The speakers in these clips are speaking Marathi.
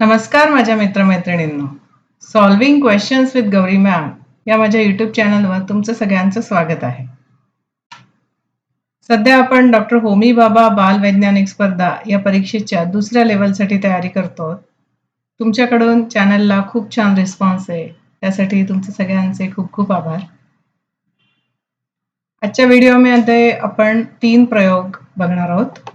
नमस्कार माझ्या मित्रमैत्रिणींनो. Solving questions with Gauri ma'am या माझ्या युट्यूब चॅनलवर तुमचं सगळ्यांचं स्वागत आहे. सध्या आपण डॉक्टर होमी बाबा बाल वैज्ञानिक स्पर्धा या परीक्षेच्या दुसऱ्या लेवलसाठी तयारी करतो. तुमच्याकडून चॅनलला खूप छान रिस्पॉन्स आहे. त्यासाठी तुमचे सगळ्यांचे खूप खूप आभार. आजच्या व्हिडिओमध्ये आपण तीन प्रयोग बघणार आहोत.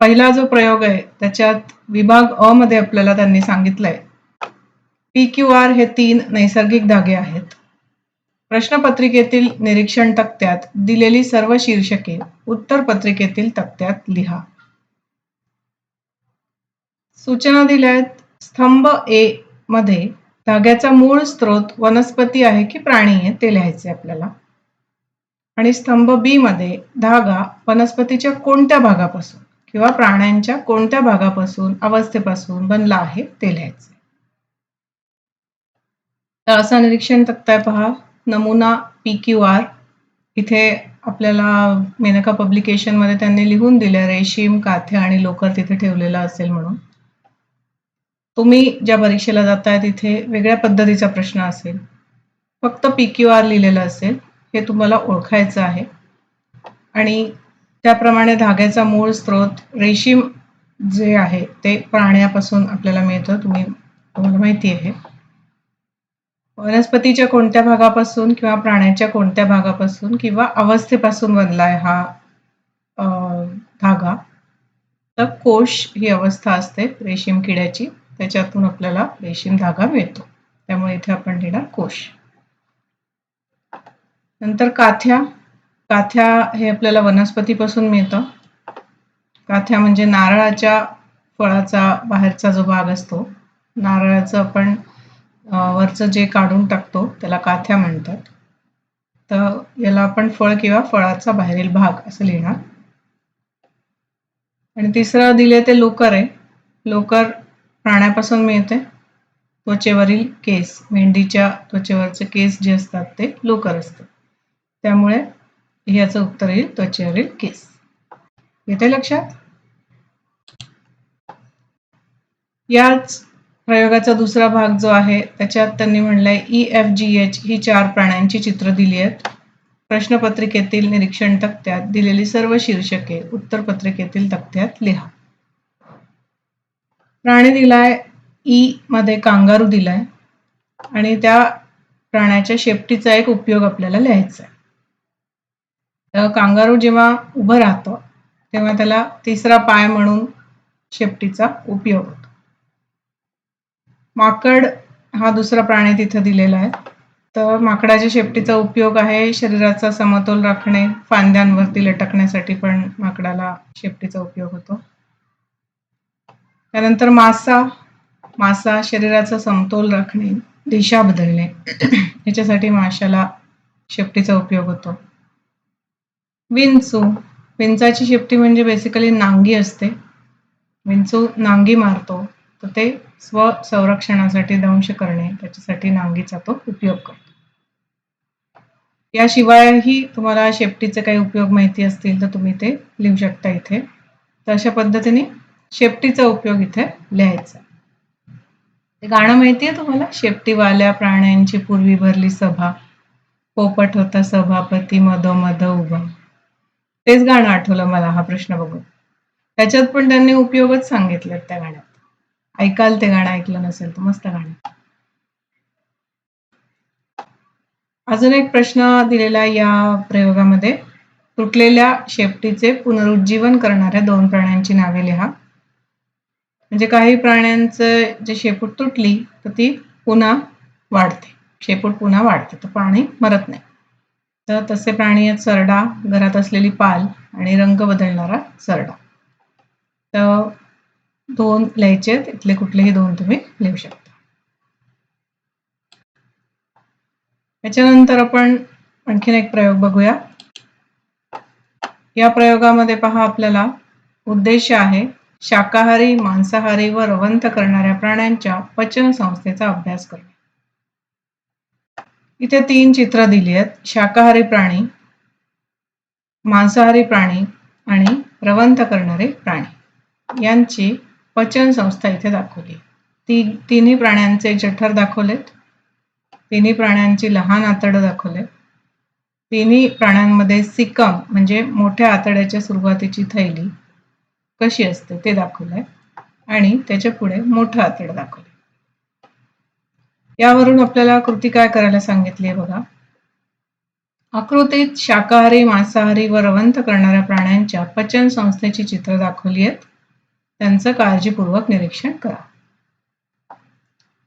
पहिला जो प्रयोग आहे त्याच्यात विभाग अ मध्ये आपल्याला त्यांनी सांगितलंय. पी क्यू आर हे तीन नैसर्गिक धागे आहेत. प्रश्नपत्रिकेतील निरीक्षण तक्त्यात दिलेली सर्व शीर्षके उत्तर पत्रिकेतील तक्त्यात लिहा. सूचना दिल्या आहेत स्तंभ ए मध्ये धाग्याचा मूळ स्रोत वनस्पती आहे की प्राणी आहे ते लिहायचे आपल्याला. आणि स्तंभ बी मध्ये धागा वनस्पतीच्या कोणत्या भागापासून? किंवा प्राण्यांच्या कोणत्या भागापासून अवस्थेपासून बनला आहे ते लिहायचे तर असा निरीक्षण तक्ताय पहा. नमुना पी क्यू आर. इथे आपल्याला मेनका पब्लिकेशनमध्ये त्यांनी लिहून दिले रेशीम काथे आणि लोकर तिथे ठेवलेला असेल म्हणून. तुम्ही ज्या परीक्षेला जाताय तिथे वेगळ्या पद्धतीचा प्रश्न असेल. फक्त पी क्यू आर लिहिलेलं असेल हे तुम्हाला ओळखायचं आहे. आणि त्याप्रमाणे धाग्याचा मूळ स्रोत रेशीम जे आहे ते प्राण्यापासून आपल्याला मिळतं तुम्ही तुम्हाला माहिती आहे. वनस्पतीच्या कोणत्या भागापासून किंवा प्राण्याच्या कोणत्या भागापासून किंवा अवस्थेपासून बनलाय हा धागा? तर कोश ही अवस्था असते रेशीम किड्याची. त्याच्यातून आपल्याला रेशीम धागा मिळतो. त्यामुळे इथे आपण लिहिणार कोश. नंतर काथ्या. काथ्या हे आपल्याला वनस्पतीपासून मिळतं. काथ्या म्हणजे नारळाच्या फळाचा बाहेरचा जो भाग असतो नारळाचं आपण वरचं जे काढून टाकतो त्याला काथ्या म्हणतात. तर याला आपण फळ किंवा फळाचा बाहेरील भाग असं लिहिणार. आणि तिसरं दिले ते लोकर आहे. लोकर प्राण्यापासून मिळते. त्वचेवरील केस मेंढीच्या त्वचेवरचे केस जे असतात ते लोकर असते त्यामुळे याचं उत्तर येईल त्वचेवरील केस. येते लक्षात? याच प्रयोगाचा दुसरा भाग जो आहे त्याच्यात त्यांनी म्हणलंय ई एफ जी एच ही चार प्राण्यांची चित्र दिली आहेत. प्रश्नपत्रिकेतील निरीक्षण तक्त्यात दिलेली सर्व शीर्षके उत्तर पत्रिकेतील तक्त्यात लिहा. प्राणी दिलाय ई मध्ये कांगारू दिलाय आणि त्या प्राण्याच्या शेपटीचा एक उपयोग आपल्याला लिहायचा आहे कांगारू जेव्हा उभं राहतं तेव्हा त्याला तिसरा पाय म्हणून शेपटीचा उपयोग होतो. माकड हा दुसरा प्राणी तिथं दिलेला आहे. तर माकडाच्या शेपटीचा उपयोग आहे शरीराचा समतोल राखणे फांद्यांवरती लटकण्यासाठी पण माकडाला शेपटीचा उपयोग होतो. त्यानंतर मासा मासा शरीराचा समतोल राखणे दिशा बदलणे याच्यासाठी माशाला शेपटीचा उपयोग होतो. विंचू. विंचाची शेपटी म्हणजे बेसिकली नांगी असते. विंचू नांगी मारतो. तर ते स्व संरक्षणासाठी दंश करणे त्याच्यासाठी नांगीचा तो उपयोग करतो. याशिवायही तुम्हाला शेपटीचे काही उपयोग माहिती असतील तर तुम्ही ते लिहू शकता इथे. तर अशा पद्धतीने शेपटीचा उपयोग इथे लिहायचा. ते गाणं माहिती आहे तुम्हाला? शेपटीवाल्या प्राण्यांची पूर्वी भरली सभा. पोपट होता सभापती मधोमध उभा. तेच गाणं आठवलं मला हा प्रश्न बघून. त्याच्यात पण त्यांनी उपयोगच सांगितलेत त्या गाण्यात. ऐकाल ते गाणं ऐकलं नसेल तर मस्त गाणं. अजून एक प्रश्न दिलेला या प्रयोगामध्ये. तुटलेल्या शेपटीचे पुनरुज्जीवन करणाऱ्या दोन प्राण्यांची नावे लिहा. म्हणजे काही प्राण्यांचं जे शेपूट तुटली तर ती पुन्हा वाढते. शेपूट पुन्हा वाढते तर प्राणी मरत नाही. तर तसे प्राणी आहेत सरडा घरात असलेली पाल आणि रंग बदलणारा सरडा. तर दोन लिहायचे आहेत इथले कुठलेही दोन तुम्ही लिहू शकता. याच्यानंतर आपण आणखीन एक प्रयोग बघूया. या प्रयोगामध्ये पहा आपल्याला उद्देश आहे शाकाहारी मांसाहारी व रवंथ करणाऱ्या प्राण्यांच्या पचन संस्थेचा अभ्यास करणे इथे तीन चित्र दिली आहेत. शाकाहारी प्राणी मांसाहारी प्राणी आणि रवंथ करणारे प्राणी. यांची पचन संस्था इथे दाखवली. ती तिन्ही प्राण्यांचे जठर दाखवलेत. तिन्ही प्राण्यांची लहान आतडं दाखवले तिन्ही प्राण्यांमध्ये सिकम म्हणजे मोठ्या आतड्याच्या सुरुवातीची थैली कशी असते ते दाखवलंय. आणि त्याच्या पुढे मोठं आतड दाखवले यावरून आपल्याला कृती काय करायला सांगितली आहे बघा. आकृतीत शाकाहारी मांसाहारी व रवंथ करणाऱ्या प्राण्यांच्या पचन संस्थेची चित्र दाखवली आहेत. त्यांचं काळजीपूर्वक निरीक्षण करा.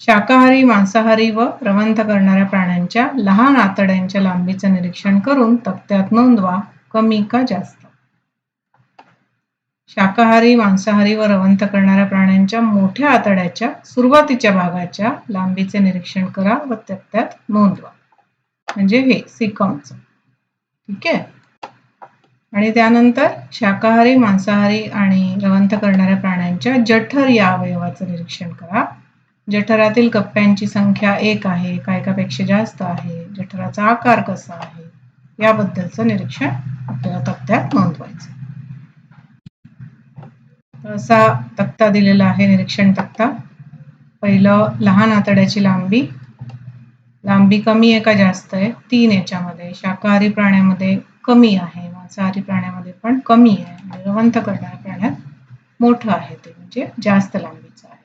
शाकाहारी मांसाहारी व रवंथ करणाऱ्या प्राण्यांच्या लहान आतड्यांच्या लांबीचं निरीक्षण करून तक्त्यात नोंदवा. कमी का जास्त? शाकाहारी मांसाहारी व रवंथ करणाऱ्या प्राण्यांच्या मोठ्या आतड्याच्या सुरुवातीच्या भागाच्या लांबीचे निरीक्षण करा व त्यात नोंदवा. म्हणजे हे सिकॉमचं ठीक आहे? आणि त्यानंतर शाकाहारी मांसाहारी आणि रवंथ करणाऱ्या प्राण्यांच्या जठर या अवयवाचं निरीक्षण करा. जठरातील कप्प्यांची संख्या एक आहे का एकापेक्षा जास्त आहे जठराचा आकार कसा आहे याबद्दलचं निरीक्षण आपल्याला तक्त्यात नोंदवायचं असा तक्ता दिलेला आहे निरीक्षण तक्ता. पहिलं लहान आतड्याची लांबी. लांबी कमी आहे का जास्त आहे? तीन याच्यामध्ये. शाकाहारी प्राण्यामध्ये कमी आहे मांसाहारी प्राण्यामध्ये पण कमी आहे. आणि रवंथ करणाऱ्या प्राण्यात मोठं आहे ते म्हणजे जास्त लांबीचं आहे.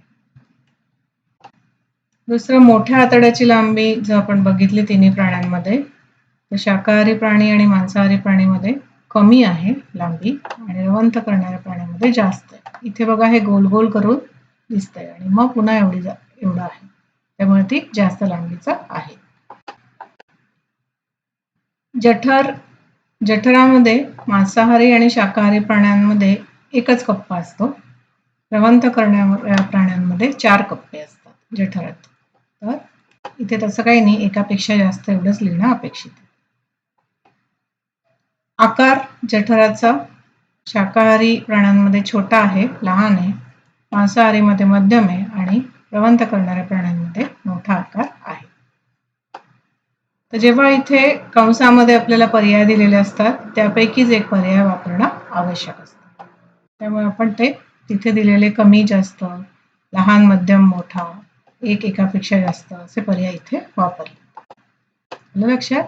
दुसरं मोठ्या आतड्याची लांबी जर आपण बघितली तिन्ही प्राण्यांमध्ये तर शाकाहारी प्राणी आणि मांसाहारी प्राणीमध्ये कमी आहे लांबी आणि रवंथ करणाऱ्या प्राण्यामध्ये जास्त आहे. इथे बघा हे गोल गोल करून दिसतंय आणि मग पुन्हा एवढी एवढं आहे. त्यामुळे ती जास्त लांबीचं आहे. जठर जठरामध्ये मांसाहारी आणि शाकाहारी प्राण्यांमध्ये एकच कप्पा असतो. रवंथ करणाऱ्या प्राण्यांमध्ये चार कप्पे असतात जठरात. तर इथे तसं काही नाही एकापेक्षा जास्त एवढंच लिहिणं अपेक्षित आहे. आकार जठराचा शाकाहारी प्राण्यांमध्ये छोटा आहे लहान आहे मांसाहारीमध्ये मध्यम आहे आणि प्रवंत करणाऱ्या प्राण्यांमध्ये मोठा आकार आहे. तर जेव्हा इथे कंसामध्ये आपल्याला पर्याय दिलेले असतात त्यापैकीच एक पर्याय वापरणं आवश्यक असतं. त्यामुळे आपण ते तिथे दिलेले कमी जास्त लहान मध्यम मोठा एक एकापेक्षा जास्त असे पर्याय इथे वापरले. लक्षात?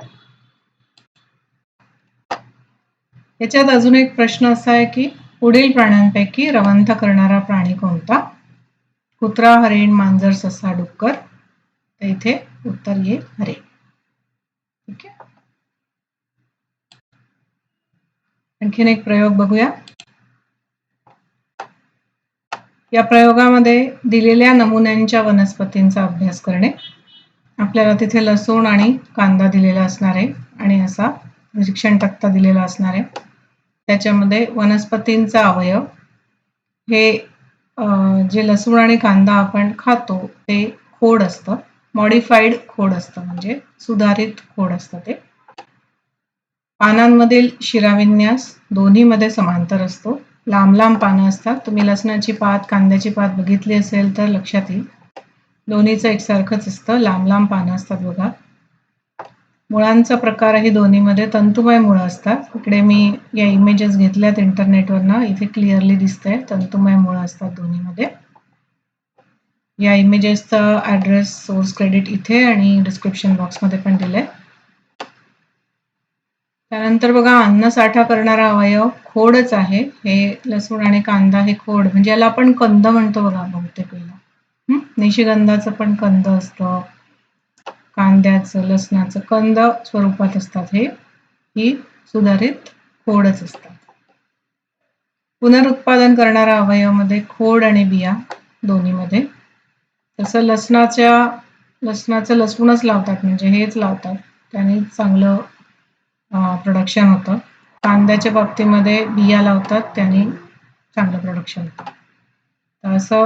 याच्यात अजून एक प्रश्न असा आहे की पुढील प्राण्यांपैकी रवंथ करणारा प्राणी कोणता? कुत्रा हरिण मांजर ससा डुक्कर. तर इथे उत्तर येईल हरिण ठीक आहे? आणखीन एक प्रयोग बघूया. या प्रयोगामध्ये दिलेल्या नमुन्यांच्या वनस्पतींचा अभ्यास करणे. आपल्याला तिथे लसूण आणि कांदा दिलेला असणार आहे आणि असा निरीक्षण तक्ता दिलेला असणार आहे. त्याच्यामध्ये वनस्पतींचा अवयव हे जे लसूण आणि कांदा आपण खातो ते खोड असतं. मॉडिफाईड खोड असतं म्हणजे सुधारित खोड असतं ते. पानांमधील शिराविन्यास दोन्हीमध्ये समांतर असतो. लांब लांब पानं असतात. तुम्ही लसणाची पात कांद्याची पात बघितली असेल तर लक्षात येईल. दोन्हीचं एकसारखंच असतं. लांब लांब पानं असतात बघा. मुळांचा प्रकार हे दोन्हीमध्ये. तंतुमय मुळं असतात. इकडे मी या इमेजेस घेतल्यात इंटरनेटवरनं इथे क्लिअरली दिसतंय. तंतुमय मुळं असतात दोन्हीमध्ये. या इमेजेसचा ॲड्रेस सोर्स क्रेडिट इथे आणि डिस्क्रिप्शन बॉक्समध्ये पण दिले त्यानंतर बघा अन्न साठा करणारा अवयव खोडच आहे. हे लसूण आणि कांदा हे खोड. म्हणजे याला आपण कंद म्हणतो बघा बहुतेक वेळेला. निशिगंधाचं पण कंद असतं. कांद्याचं लसणाचं कंद स्वरूपात असतात हे. ही सुधारित खोडच असतात. पुनरुत्पादन करणाऱ्या अवयवामध्ये खोड आणि बिया दोन्हीमध्ये. तसं लसणाच्या लसणाचं लसूणच लावतात म्हणजे हेच लावतात. त्याने चांगलं प्रोडक्शन होतं. कांद्याच्या बाबतीमध्ये बिया लावतात त्याने चांगलं प्रोडक्शन होतं. तर असं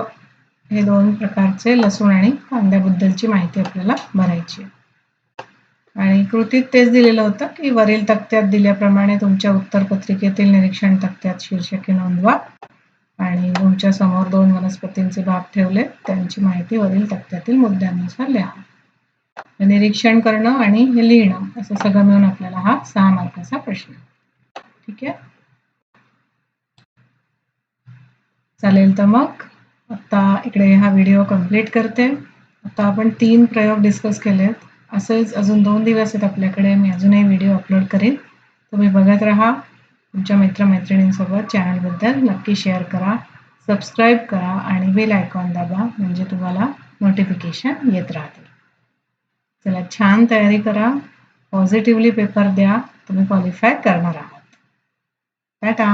हे दोन प्रकारचे लसूण आणि कांद्याबद्दलची माहिती आपल्याला भरायची आणि कृतीत तेच दिलेलं होतं की वरील तक्त्यात दिल्याप्रमाणे तुमच्या उत्तरपत्रिकेतील निरीक्षण तक्त्यात शीर्षके नोंदवा आणि तुमच्यासमोर दोन वनस्पतींचे भाग ठेवले त्यांची माहिती वरील तक्त्यातील मुद्द्यांनुसार लिहा. निरीक्षण करणं आणि हे लिहिणं असं सगळं मिळून आपल्याला हा सहा मार्काचा प्रश्न. ठीक आहे? चालेल तर मग आता इकडे हा व्हिडिओ कंप्लीट करते. आता आपण तीन प्रयोग डिस्कस केलेत. असेच अजून दोन दिवस आहेत आपल्याकडे. मी अजूनही व्हिडिओ अपलोड करेन. तुम्ही बघत राहा. तुमच्या मित्रमैत्रिणींसोबत चॅनलबद्दल नक्की शेअर करा. सबस्क्राईब करा आणि बेल आयकॉन दाबा म्हणजे तुम्हाला नोटिफिकेशन येत राहतील. चला छान तयारी करा. पॉझिटिव्हली पेपर द्या. तुम्ही क्वालिफाय करणार आहात. टाटा